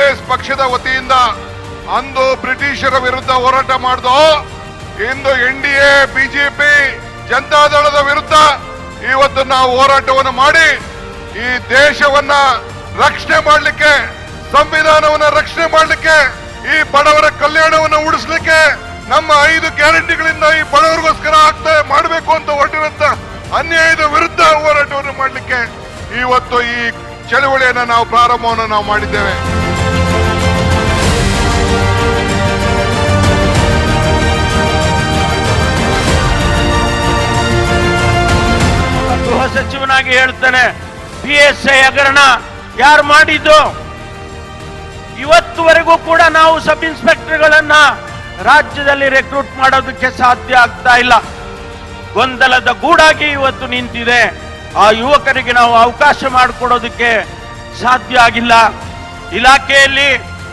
ಕಾಂಗ್ರೆಸ್ ಪಕ್ಷದ ವತಿಯಿಂದ ಅಂದು ಬ್ರಿಟಿಷರ ವಿರುದ್ಧ ಹೋರಾಟ ಮಾಡ್ದೋ, ಇಂದು ಎನ್ ಡಿ ಎ ಬಿಜೆಪಿ ಜನತಾದಳದ ವಿರುದ್ಧ ಇವತ್ತು ನಾವು ಹೋರಾಟವನ್ನು ಮಾಡಿ ಈ ದೇಶವನ್ನ ರಕ್ಷಣೆ ಮಾಡಲಿಕ್ಕೆ, ಸಂವಿಧಾನವನ್ನ ರಕ್ಷಣೆ ಮಾಡಲಿಕ್ಕೆ, ಈ ಬಡವರ ಕಲ್ಯಾಣವನ್ನು ಉಳಿಸ್ಲಿಕ್ಕೆ ನಮ್ಮ ಐದು ಗ್ಯಾರಂಟಿಗಳಿಂದ ಈ ಬಡವರಿಗೋಸ್ಕರ ಆಗ್ತಾ ಮಾಡಬೇಕು ಅಂತ ಹೊರಟಿರುವಂತ ಅನ್ಯಾಯದ ವಿರುದ್ಧ ಹೋರಾಟವನ್ನು ಮಾಡಲಿಕ್ಕೆ ಇವತ್ತು ಈ ಚಳುವಳಿಯನ್ನು ನಾವು ಪ್ರಾರಂಭವನ್ನು ನಾವು ಮಾಡಿದ್ದೇವೆ. ಗೃಹ ಹೇಳ್ತೇನೆ. ಪಿ ಎಸ್ ಐ ಹಗರಣ ಯಾರು ಮಾಡಿದ್ದು? ಇವತ್ತುವರೆಗೂ ಕೂಡ ನಾವು ಸಬ್ ಇನ್ಸ್ಪೆಕ್ಟರ್ಗಳನ್ನ ರಾಜ್ಯದಲ್ಲಿ ರೆಕ್ರೂಟ್ ಮಾಡೋದಕ್ಕೆ ಸಾಧ್ಯ ಆಗ್ತಾ ಇಲ್ಲ. ಗೊಂದಲದ ಗೂಡಾಗಿ ಇವತ್ತು ನಿಂತಿದೆ. ಆ ಯುವಕರಿಗೆ ನಾವು ಅವಕಾಶ ಮಾಡಿಕೊಡೋದಕ್ಕೆ ಸಾಧ್ಯ ಆಗಿಲ್ಲ. ಇಲಾಖೆಯಲ್ಲಿ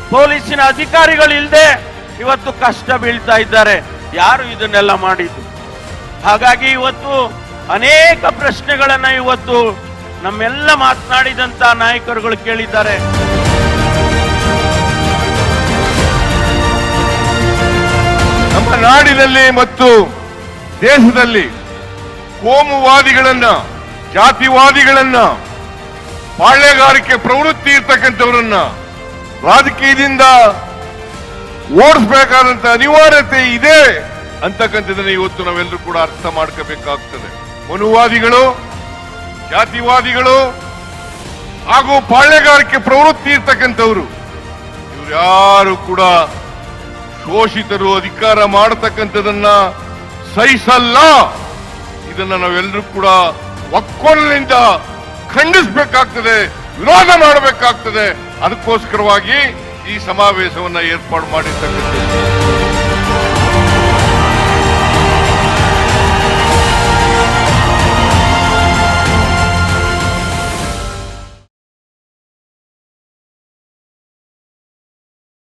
ಪೊಲೀಸಿನ ಅಧಿಕಾರಿಗಳು ಇಲ್ಲದೆ ಇವತ್ತು ಕಷ್ಟ ಬೀಳ್ತಾ ಇದ್ದಾರೆ. ಯಾರು ಇದನ್ನೆಲ್ಲ ಮಾಡಿದ್ದು? ಹಾಗಾಗಿ ಇವತ್ತು ಅನೇಕ ಪ್ರಶ್ನೆಗಳನ್ನ ಇವತ್ತು ನಮ್ಮೆಲ್ಲ ಮಾತನಾಡಿದಂತ ನಾಯಕರುಗಳು ಕೇಳಿದ್ದಾರೆ. ನಮ್ಮ ನಾಡಿನಲ್ಲಿ ಮತ್ತು ದೇಶದಲ್ಲಿ ಕೋಮುವಾದಿಗಳನ್ನ, ಜಾತಿವಾದಿಗಳನ್ನ, ಪಾಳ್ಯಗಾರಿಕೆ ಪ್ರವೃತ್ತಿ ಇರ್ತಕ್ಕಂಥವರನ್ನ ರಾಜಕೀಯದಿಂದ ಓಡಿಸಬೇಕಾದಂತ ಅನಿವಾರ್ಯತೆ ಇದೆ ಅಂತಕ್ಕಂಥದ್ದನ್ನು ಇವತ್ತು ನಾವೆಲ್ಲರೂ ಕೂಡ ಅರ್ಥ ಮಾಡ್ಕೋಬೇಕಾಗ್ತದೆ. ಮನುವಾದಿಗಳು, ಜಾತಿವಾದಿಗಳು ಹಾಗೂ ಪಾಳ್ಯಗಾರಿಕೆ ಪ್ರವೃತ್ತಿ ಇರ್ತಕ್ಕಂಥವ್ರು, ಇವ್ರು ಯಾರು ಕೂಡ ಶೋಷಿತರು, ಅಧಿಕಾರ ಮಾಡತಕ್ಕಂಥದನ್ನ ಸಹಿಸಲ್ಲ. ಇದನ್ನ ನಾವೆಲ್ಲರೂ ಕೂಡ ಒಕ್ಕೊಲಿನಿಂದ ಖಂಡಿಸಬೇಕಾಗ್ತದೆ, ವಿರೋಧ ಮಾಡಬೇಕಾಗ್ತದೆ. ಅದಕ್ಕೋಸ್ಕರವಾಗಿ ಈ ಸಮಾವೇಶವನ್ನ ಏರ್ಪಾಡು ಮಾಡಿರ್ತಕ್ಕಂಥದ್ದು.